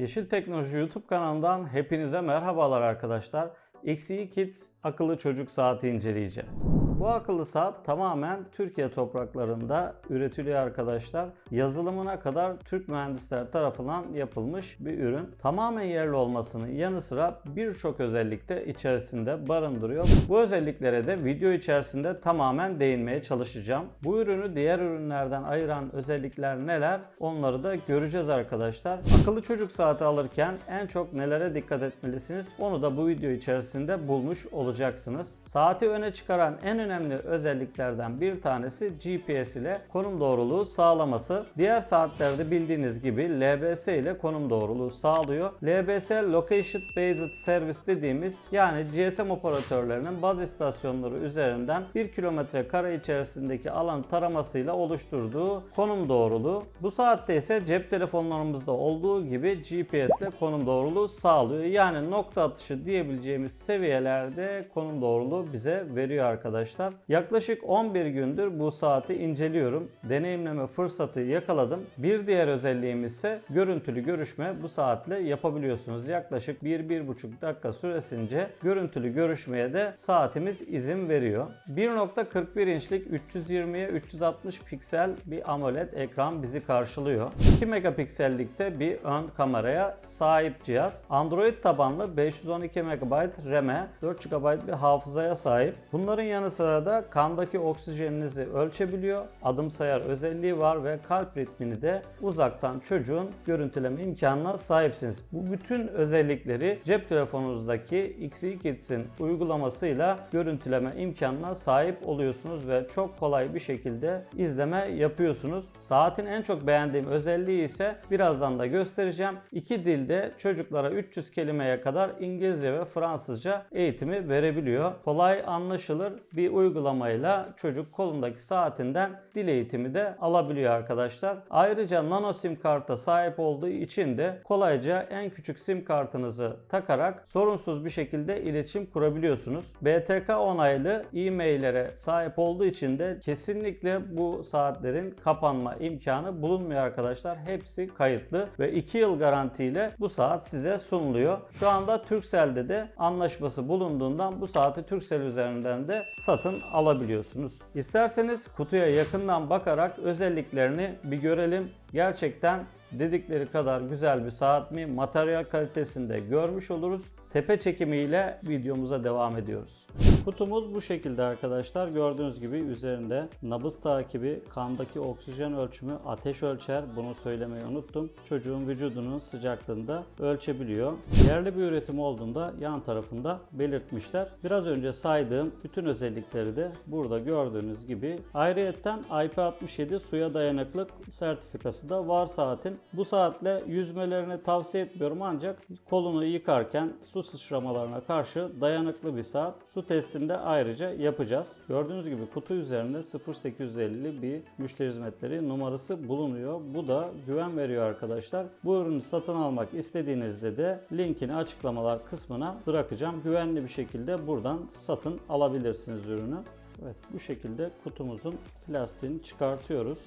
Yeşil Teknoloji YouTube kanalından hepinize merhabalar arkadaşlar. XE Kids akıllı çocuk saati inceleyeceğiz. Bu akıllı saat tamamen Türkiye topraklarında üretiliyor arkadaşlar. Yazılımına kadar Türk mühendisler tarafından yapılmış bir ürün. Tamamen yerli olmasının yanı sıra birçok özellik de içerisinde barındırıyor. Bu özelliklere de video içerisinde tamamen değinmeye çalışacağım. Bu ürünü diğer ürünlerden ayıran özellikler neler? Onları da göreceğiz arkadaşlar. Akıllı çocuk saati alırken en çok nelere dikkat etmelisiniz? Onu da bu video içerisinde bulmuş olacaksınız. Saati öne çıkaran en önemli özelliklerden bir tanesi GPS ile konum doğruluğu sağlaması. Diğer saatlerde bildiğiniz gibi LBS ile konum doğruluğu sağlıyor. LBS Location Based Service dediğimiz yani GSM operatörlerinin baz istasyonları üzerinden 1 kilometre kare içerisindeki alan taramasıyla oluşturduğu konum doğruluğu. Bu saatte ise cep telefonlarımızda olduğu gibi GPS ile konum doğruluğu sağlıyor. Yani nokta atışı diyebileceğimiz seviyelerde konum doğruluğu bize veriyor arkadaşlar. Yaklaşık 11 gündür bu saati inceliyorum. Deneyimleme fırsatı yakaladım. Bir diğer özelliğimiz ise görüntülü görüşme bu saatle yapabiliyorsunuz. Yaklaşık 1-1,5 dakika süresince görüntülü görüşmeye de saatimiz izin veriyor. 1.41 inçlik 320'ye 360 piksel bir AMOLED ekran bizi karşılıyor. 2 megapiksellikte bir ön kameraya sahip cihaz. Android tabanlı 512 MB RAM'e 4 GB bir hafızaya sahip. Bunların yanı sıra da kandaki oksijeninizi ölçebiliyor. Adım sayar özelliği var ve kalp ritmini de uzaktan çocuğun görüntüleme imkanına sahipsiniz. Bu bütün özellikleri cep telefonunuzdaki XE Kids'in uygulamasıyla görüntüleme imkanına sahip oluyorsunuz ve çok kolay bir şekilde izleme yapıyorsunuz. Saatin en çok beğendiğim özelliği ise birazdan da göstereceğim. İki dilde çocuklara 300 kelimeye kadar İngilizce ve Fransızca eğitimi verebiliyor. Kolay anlaşılır bir uygulamayla çocuk kolundaki saatinden dil eğitimi de alabiliyor arkadaşlar. Ayrıca nano sim karta sahip olduğu için de kolayca en küçük sim kartınızı takarak sorunsuz bir şekilde iletişim kurabiliyorsunuz. BTK onaylı e-maillere sahip olduğu için de kesinlikle bu saatlerin kapanma imkanı bulunmuyor arkadaşlar. Hepsi kayıtlı ve 2 yıl garantiyle bu saat size sunuluyor. Şu anda Turkcell'de de anlaşması bulunduğundan bu saati Turkcell üzerinden de satın alabiliyorsunuz. İsterseniz kutuya yakından bakarak özelliklerini bir görelim. Gerçekten dedikleri kadar güzel bir saat mi? Materyal kalitesinde görmüş oluruz. Tepe çekimiyle videomuza devam ediyoruz. Kutumuz bu şekilde arkadaşlar. Gördüğünüz gibi üzerinde nabız takibi, kandaki oksijen ölçümü, ateş ölçer. Bunu söylemeyi unuttum. Çocuğun vücudunun sıcaklığında ölçebiliyor. Yerli bir üretim olduğunda yan tarafında belirtmişler. Biraz önce saydığım bütün özellikleri de burada gördüğünüz gibi. Ayrıyeten IP67 suya dayanıklık sertifikası da var saatin. Bu saatle yüzmelerini tavsiye etmiyorum ancak kolunu yıkarken su sıçramalarına karşı dayanıklı bir saat. Su testinde ayrıca yapacağız. Gördüğünüz gibi kutu üzerinde 0850 bir müşteri hizmetleri numarası bulunuyor. Bu da güven veriyor arkadaşlar. Bu ürünü satın almak istediğinizde de linkini açıklamalar kısmına bırakacağım. Güvenli bir şekilde buradan satın alabilirsiniz ürünü. Evet bu şekilde kutumuzun plastiğini çıkartıyoruz.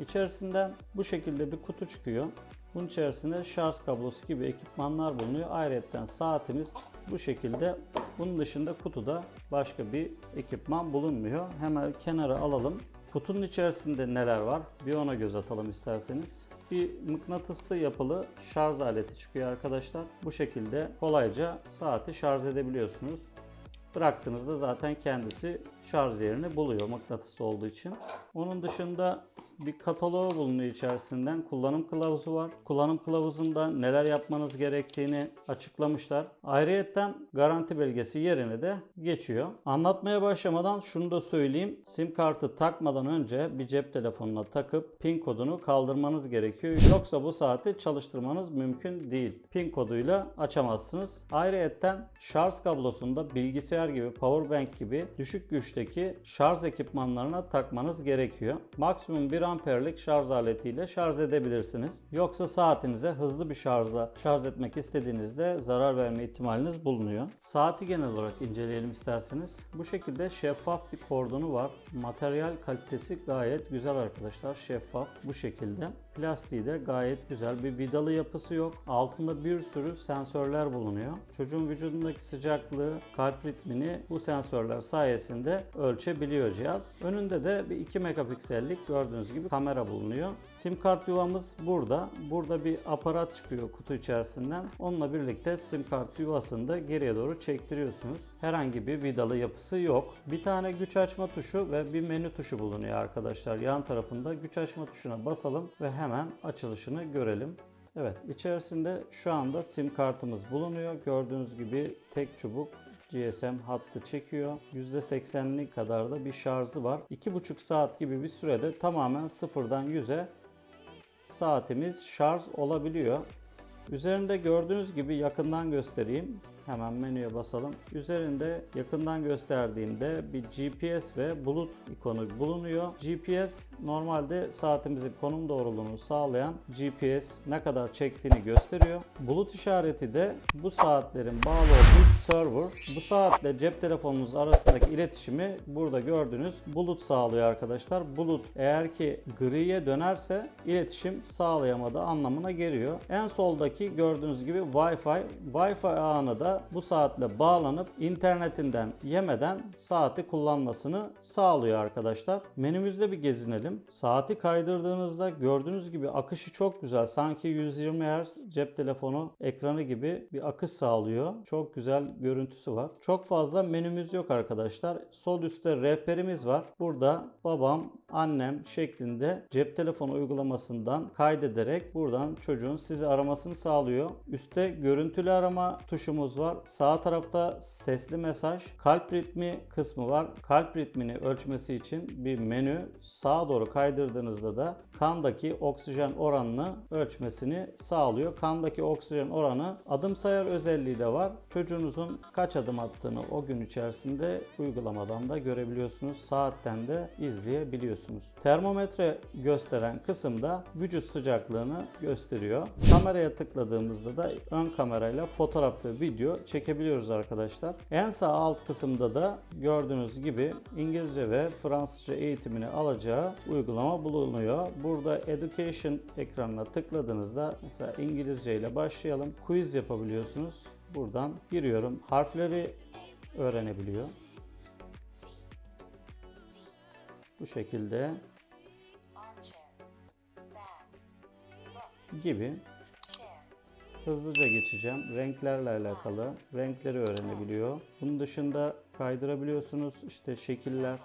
İçerisinden bu şekilde bir kutu çıkıyor. Bunun içerisinde şarj kablosu gibi ekipmanlar bulunuyor. Ayrıca saatimiz bu şekilde. Bunun dışında kutuda başka bir ekipman bulunmuyor. Hemen kenara alalım. Kutunun içerisinde neler var? Bir ona göz atalım isterseniz. Bir mıknatıslı yapılı şarj aleti çıkıyor arkadaşlar. Bu şekilde kolayca saati şarj edebiliyorsunuz. Bıraktığınızda zaten kendisi şarj yerini buluyor mıknatıslı olduğu için. Onun dışında bir kataloğu bulunuyor içerisinden. Kullanım kılavuzu var. Kullanım kılavuzunda neler yapmanız gerektiğini açıklamışlar. Ayrıyeten garanti belgesi yerine de geçiyor. Anlatmaya başlamadan şunu da söyleyeyim. Sim kartı takmadan önce bir cep telefonuna takıp pin kodunu kaldırmanız gerekiyor. Yoksa bu saati çalıştırmanız mümkün değil. Pin koduyla açamazsınız. Ayrıyeten şarj kablosunda bilgisayar gibi powerbank gibi düşük güçteki şarj ekipmanlarına takmanız gerekiyor. Maksimum 1 amperlik şarj aletiyle şarj edebilirsiniz. Yoksa saatinize hızlı bir şarjla şarj etmek istediğinizde zarar verme ihtimaliniz bulunuyor. Saati genel olarak inceleyelim isterseniz. Bu şekilde şeffaf bir kordonu var. Materyal kalitesi gayet güzel arkadaşlar. Şeffaf bu şekilde. Plastiği de gayet güzel. Bir vidalı yapısı yok. Altında bir sürü sensörler bulunuyor. Çocuğun vücudundaki sıcaklığı, kalp ritmini bu sensörler sayesinde ölçebiliyor cihaz. Önünde de bir 2 megapiksellik gördüğünüz gibi kamera bulunuyor. Sim kart yuvamız burada. Burada bir aparat çıkıyor kutu içerisinden. Onunla birlikte sim kart yuvasını da geriye doğru çektiriyorsunuz. Herhangi bir vidalı yapısı yok. Bir tane güç açma tuşu ve bir menü tuşu bulunuyor arkadaşlar. Yan tarafında güç açma tuşuna basalım ve hemen açılışını görelim. Evet içerisinde şu anda sim kartımız bulunuyor. Gördüğünüz gibi tek çubuk GSM hattı çekiyor. %80'lik kadar da bir şarjı var. 2,5 saat gibi bir sürede tamamen sıfırdan 100'e saatimiz şarj olabiliyor. Üzerinde gördüğünüz gibi yakından göstereyim. Hemen menüye basalım. Üzerinde yakından gösterdiğimde bir GPS ve bulut ikonu bulunuyor. GPS normalde saatimizin konum doğruluğunu sağlayan GPS ne kadar çektiğini gösteriyor. Bulut işareti de bu saatlerin bağlı olduğu server. Bu saatle cep telefonunuz arasındaki iletişimi burada gördüğünüz bulut sağlıyor arkadaşlar. Bulut eğer ki griye dönerse iletişim sağlayamadığı anlamına geliyor. En soldaki gördüğünüz gibi Wi-Fi. Wi-Fi ağına da bu saatle bağlanıp internetinden yemeden saati kullanmasını sağlıyor arkadaşlar. Menümüzde bir gezinelim. Saati kaydırdığınızda gördüğünüz gibi akışı çok güzel. Sanki 120 Hz cep telefonu ekranı gibi bir akış sağlıyor. Çok güzel görüntüsü var. Çok fazla menümüz yok arkadaşlar. Sol üstte rehberimiz var. Burada babam, annem şeklinde cep telefonu uygulamasından kaydederek buradan çocuğun sizi aramasını sağlıyor. Üstte görüntülü arama tuşumuz var. Sağ tarafta sesli mesaj, kalp ritmi kısmı var. Kalp ritmini ölçmesi için bir menü. Sağa doğru kaydırdığınızda da kandaki oksijen oranını ölçmesini sağlıyor. Kandaki oksijen oranı adım sayar özelliği de var. Çocuğunuzun kaç adım attığını o gün içerisinde uygulamadan da görebiliyorsunuz. Saatten de izleyebiliyorsunuz. Termometre gösteren kısımda vücut sıcaklığını gösteriyor. Kameraya tıkladığımızda da ön kamerayla fotoğraf ve video çekebiliyoruz arkadaşlar. En sağ alt kısımda da gördüğünüz gibi İngilizce ve Fransızca eğitimini alacağı uygulama bulunuyor. Burada Education ekranına tıkladığınızda mesela İngilizce ile başlayalım. Quiz yapabiliyorsunuz. Buradan giriyorum. Harfleri öğrenebiliyor. Bu şekilde gibi hızlıca geçeceğim. Renklerle alakalı renkleri öğrenebiliyor. Bunun dışında kaydırabiliyorsunuz. İşte şekiller,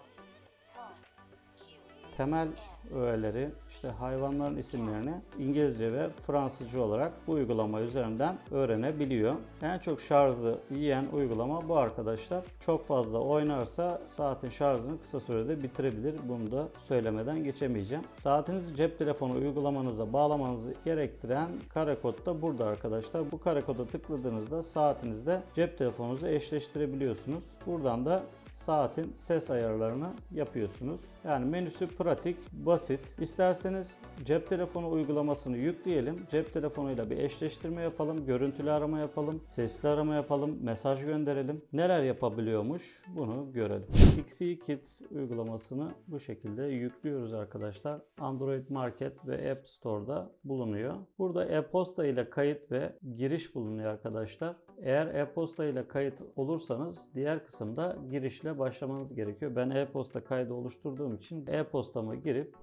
temel öğeleri, işte hayvanların isimlerini İngilizce ve Fransızca olarak bu uygulama üzerinden öğrenebiliyor. En çok şarjı yiyen uygulama bu arkadaşlar. Çok fazla oynarsa saatin şarjını kısa sürede bitirebilir. Bunu da söylemeden geçemeyeceğim. Saatinizi cep telefonu uygulamanıza bağlamanızı gerektiren kare kod da burada arkadaşlar. Bu kare koda tıkladığınızda saatinizde cep telefonunuzu eşleştirebiliyorsunuz. Buradan da saatin ses ayarlarını yapıyorsunuz. Yani menüsü pratik, basit. İsterseniz cep telefonu uygulamasını yükleyelim. Cep telefonuyla bir eşleştirme yapalım, görüntülü arama yapalım, sesli arama yapalım, mesaj gönderelim. Neler yapabiliyormuş bunu görelim. Pixie Kids uygulamasını bu şekilde yüklüyoruz arkadaşlar. Android Market ve App Store'da bulunuyor. Burada e-posta ile kayıt ve giriş bulunuyor arkadaşlar. Eğer e-posta ile kayıt olursanız diğer kısımda girişle başlamanız gerekiyor. Ben e-posta kaydı oluşturduğum için e-postama girip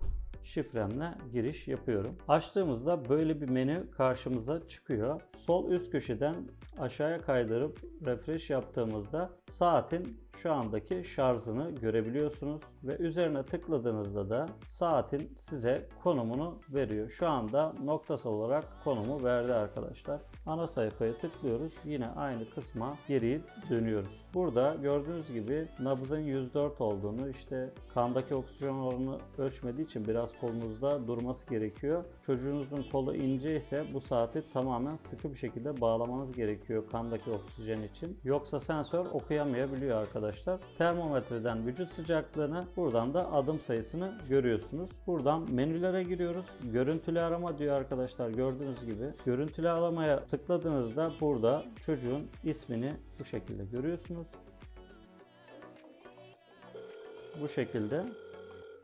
şifremle giriş yapıyorum. Açtığımızda böyle bir menü karşımıza çıkıyor. Sol üst köşeden aşağıya kaydırıp refresh yaptığımızda saatin şu andaki şarjını görebiliyorsunuz ve üzerine tıkladığınızda da saatin size konumunu veriyor. Şu anda noktasal olarak konumu verdi arkadaşlar. Ana sayfaya tıklıyoruz. Yine aynı kısma geri dönüyoruz. Burada gördüğünüz gibi nabzın 104 olduğunu işte kandaki oksijen oranını ölçmediği için biraz kolunuzda durması gerekiyor. Çocuğunuzun kolu ince ise bu saati tamamen sıkı bir şekilde bağlamanız gerekiyor kandaki oksijen için. Yoksa sensör okuyamayabiliyor arkadaşlar. Termometreden vücut sıcaklığını buradan da adım sayısını görüyorsunuz. Buradan menülere giriyoruz. Görüntülü arama diyor arkadaşlar gördüğünüz gibi. Görüntülü aramaya tıkladığınızda burada çocuğun ismini bu şekilde görüyorsunuz. Bu şekilde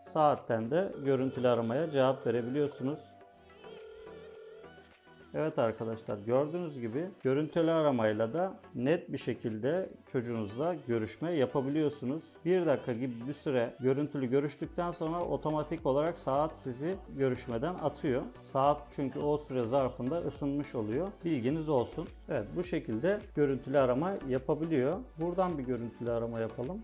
saatten de görüntülü aramaya cevap verebiliyorsunuz. Evet arkadaşlar gördüğünüz gibi görüntülü aramayla da net bir şekilde çocuğunuzla görüşme yapabiliyorsunuz. Bir dakika gibi bir süre görüntülü görüştükten sonra otomatik olarak saat sizi görüşmeden atıyor. Saat çünkü o süre zarfında ısınmış oluyor. Bilginiz olsun. Evet bu şekilde görüntülü arama yapabiliyor. Buradan bir görüntülü arama yapalım.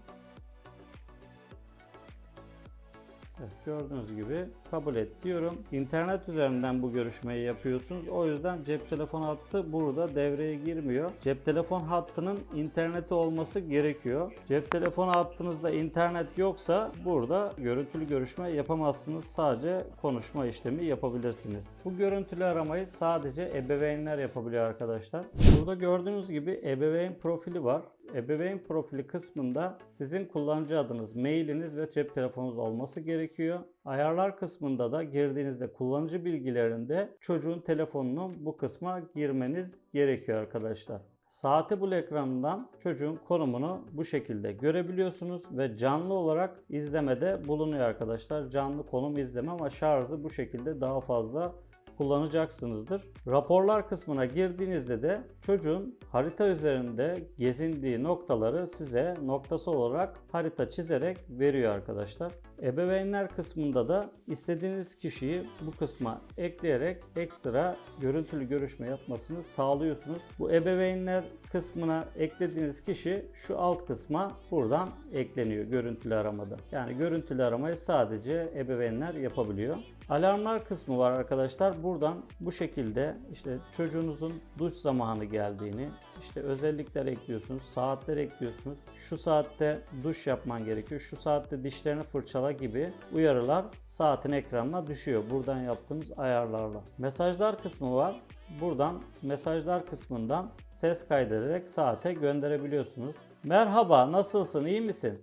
Evet, gördüğünüz gibi kabul et diyorum. İnternet üzerinden bu görüşmeyi yapıyorsunuz. O yüzden cep telefon hattı burada devreye girmiyor. Cep telefon hattının interneti olması gerekiyor. Cep telefon hattınızda internet yoksa burada görüntülü görüşme yapamazsınız. Sadece konuşma işlemi yapabilirsiniz. Bu görüntülü aramayı sadece ebeveynler yapabiliyor arkadaşlar. Burada gördüğünüz gibi ebeveyn profili var. Ebeveyn profili kısmında sizin kullanıcı adınız, mailiniz ve cep telefonunuz olması gerekiyor. Ayarlar kısmında da girdiğinizde kullanıcı bilgilerinde çocuğun telefonunun bu kısma girmeniz gerekiyor arkadaşlar. Saati bul ekranından çocuğun konumunu bu şekilde görebiliyorsunuz ve canlı olarak izlemede bulunuyor arkadaşlar. Canlı konum izleme ama şarjı bu şekilde daha fazla kullanacaksınızdır. Raporlar kısmına girdiğinizde de çocuğun harita üzerinde gezindiği noktaları size noktası olarak harita çizerek veriyor arkadaşlar. Ebeveynler kısmında da istediğiniz kişiyi bu kısma ekleyerek ekstra görüntülü görüşme yapmasını sağlıyorsunuz. Bu ebeveynler kısmına eklediğiniz kişi şu alt kısma buradan ekleniyor görüntülü aramada. Yani görüntülü aramayı sadece ebeveynler yapabiliyor. Alarmlar kısmı var arkadaşlar. Buradan bu şekilde işte çocuğunuzun duş zamanı geldiğini, işte özellikler ekliyorsunuz, saatler ekliyorsunuz. Şu saatte duş yapman gerekiyor, şu saatte dişlerini fırçala gibi uyarılar saatin ekranına düşüyor. Buradan yaptığımız ayarlarla. Mesajlar kısmı var. Buradan mesajlar kısmından ses kaydederek saate gönderebiliyorsunuz. Merhaba, nasılsın, iyi misin?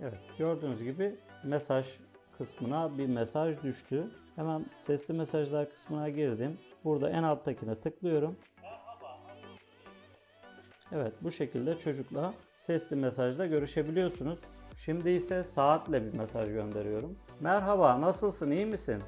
Evet, gördüğünüz gibi mesaj kısmına bir mesaj düştü. Hemen sesli mesajlar kısmına girdim. Burada en alttakine tıklıyorum. Evet bu şekilde çocukla sesli mesajla görüşebiliyorsunuz. Şimdi ise saatle bir mesaj gönderiyorum. Merhaba nasılsın iyi misin?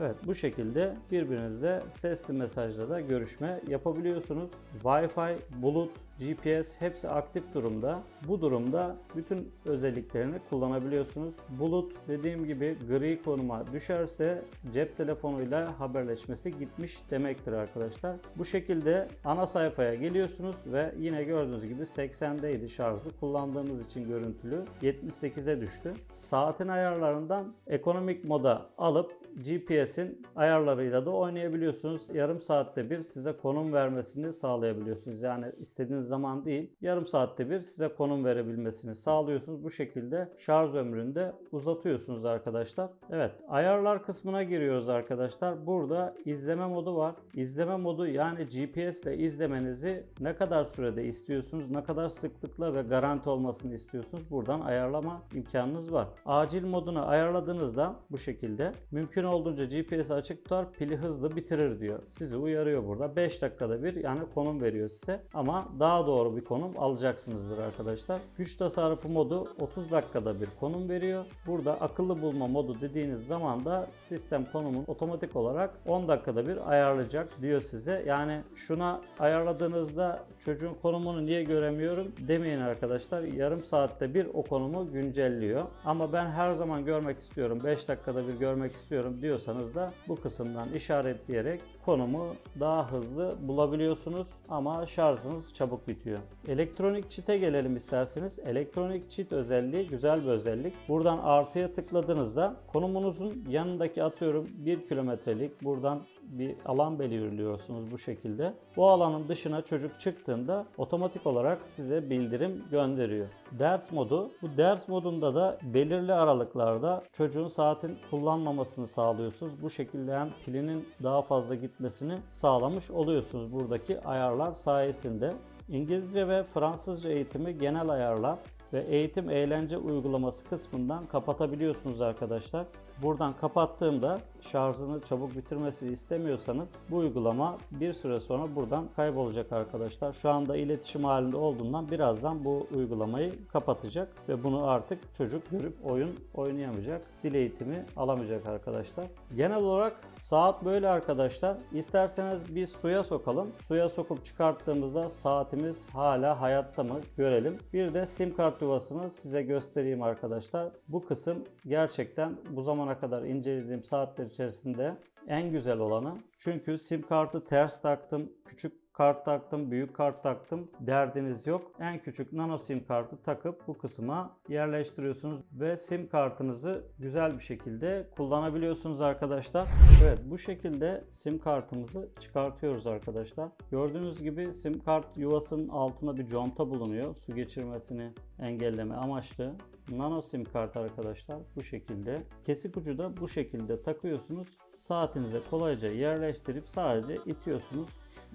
Evet bu şekilde birbirinizle sesli mesajla da görüşme yapabiliyorsunuz. Wi-Fi, bulut, GPS hepsi aktif durumda. Bu durumda bütün özelliklerini kullanabiliyorsunuz. Bulut dediğim gibi gri konuma düşerse cep telefonuyla haberleşmesi gitmiş demektir arkadaşlar. Bu şekilde ana sayfaya geliyorsunuz ve yine gördüğünüz gibi 80'deydi şarjı. Kullandığımız için görüntülü 78'e düştü. Saatin ayarlarından ekonomik moda alıp GPS'in ayarlarıyla da oynayabiliyorsunuz. Yarım saatte bir size konum vermesini sağlayabiliyorsunuz. Yani istediğiniz zaman değil, yarım saatte bir size konum verebilmesini sağlıyorsunuz. Bu şekilde şarj ömrünü de uzatıyorsunuz arkadaşlar. Evet, ayarlar kısmına giriyoruz arkadaşlar. Burada izleme modu var. İzleme modu yani GPS ile izlemenizi ne kadar sürede istiyorsunuz, ne kadar sıklıkla ve garanti olmasını istiyorsunuz. Buradan ayarlama imkanınız var. Acil modunu ayarladığınızda bu şekilde mümkün olduğunca GPS açık tutar, pili hızlı bitirir diyor. Sizi uyarıyor burada. 5 dakikada bir yani konum veriyor size ama daha doğru bir konum alacaksınızdır arkadaşlar. Güç tasarrufu modu 30 dakikada bir konum veriyor. Burada akıllı bulma modu dediğiniz zaman da sistem konumun otomatik olarak 10 dakikada bir ayarlayacak diyor size. Yani şuna ayarladığınızda çocuğun konumunu niye göremiyorum demeyin arkadaşlar. Yarım saatte bir o konumu güncelliyor. Ama ben her zaman görmek istiyorum. 5 dakikada bir görmek istiyorum diyorsanız da bu kısımdan işaretleyerek konumu daha hızlı bulabiliyorsunuz ama şarjınız çabuk bitiyor. Elektronik çite gelelim isterseniz. Elektronik çit özelliği güzel bir özellik. Buradan artıya tıkladığınızda konumunuzun yanındaki atıyorum 1 kilometrelik buradan bir alan belirliyorsunuz bu şekilde. Bu alanın dışına çocuk çıktığında otomatik olarak size bildirim gönderiyor. Ders modu. Bu ders modunda da belirli aralıklarda çocuğun saatin kullanmamasını sağlıyorsunuz. Bu şekilde hem pilinin daha fazla gitmesini sağlamış oluyorsunuz buradaki ayarlar sayesinde. İngilizce ve Fransızca eğitimi genel ayarlar ve eğitim eğlence uygulaması kısmından kapatabiliyorsunuz arkadaşlar. Buradan kapattığımda şarjını çabuk bitirmesini istemiyorsanız bu uygulama bir süre sonra buradan kaybolacak arkadaşlar. Şu anda iletişim halinde olduğundan birazdan bu uygulamayı kapatacak ve bunu artık çocuk görüp oyun oynayamayacak. Dil eğitimi alamayacak arkadaşlar. Genel olarak saat böyle arkadaşlar. İsterseniz bir suya sokalım. Suya sokup çıkarttığımızda saatimiz hala hayatta mı görelim. Bir de sim kart yuvasını size göstereyim arkadaşlar. Bu kısım gerçekten bu zamana kadar incelediğim saatler içerisinde en güzel olanı. Çünkü sim kartı ters taktım, küçük kart taktım, büyük kart taktım derdiniz yok. En küçük nano sim kartı takıp bu kısma yerleştiriyorsunuz ve sim kartınızı güzel bir şekilde kullanabiliyorsunuz arkadaşlar. Evet bu şekilde sim kartımızı çıkartıyoruz arkadaşlar. Gördüğünüz gibi sim kart yuvasının altına bir conta bulunuyor. Su geçirmesini engelleme amaçlı. Nano sim kart arkadaşlar bu şekilde. Kesik ucu da bu şekilde takıyorsunuz. Saatinize kolayca yerleştirip sadece itiyorsunuz.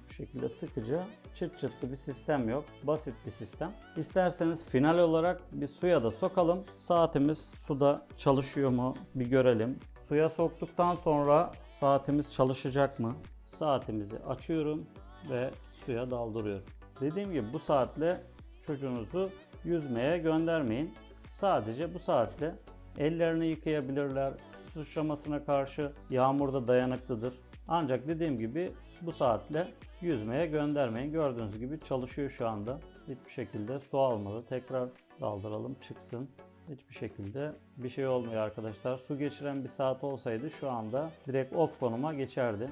Bu şekilde sıkıca çıt çıtlı bir sistem yok. Basit bir sistem. İsterseniz final olarak bir suya da sokalım. Saatimiz suda çalışıyor mu bir görelim. Suya soktuktan sonra saatimiz çalışacak mı? Saatimizi açıyorum ve suya daldırıyorum. Dediğim gibi bu saatle çocuğunuzu yüzmeye göndermeyin. Sadece bu saatle ellerini yıkayabilirler. Su sıçramasına karşı yağmurda dayanıklıdır. Ancak dediğim gibi bu saatle yüzmeye göndermeyin. Gördüğünüz gibi çalışıyor şu anda. Hiçbir şekilde su almadı. Tekrar daldıralım çıksın. Hiçbir şekilde bir şey olmuyor arkadaşlar. Su geçiren bir saat olsaydı şu anda direkt off konuma geçerdi.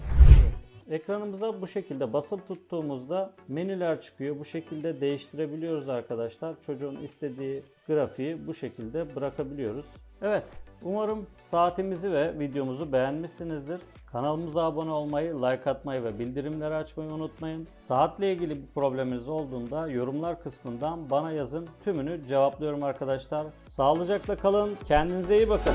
Ekranımıza bu şekilde basılı tuttuğumuzda menüler çıkıyor. Bu şekilde değiştirebiliyoruz arkadaşlar. Çocuğun istediği grafiği bu şekilde bırakabiliyoruz. Evet, umarım saatimizi ve videomuzu beğenmişsinizdir. Kanalımıza abone olmayı, like atmayı ve bildirimleri açmayı unutmayın. Saatle ilgili bir probleminiz olduğunda yorumlar kısmından bana yazın. Tümünü cevaplıyorum arkadaşlar. Sağlıcakla kalın, kendinize iyi bakın.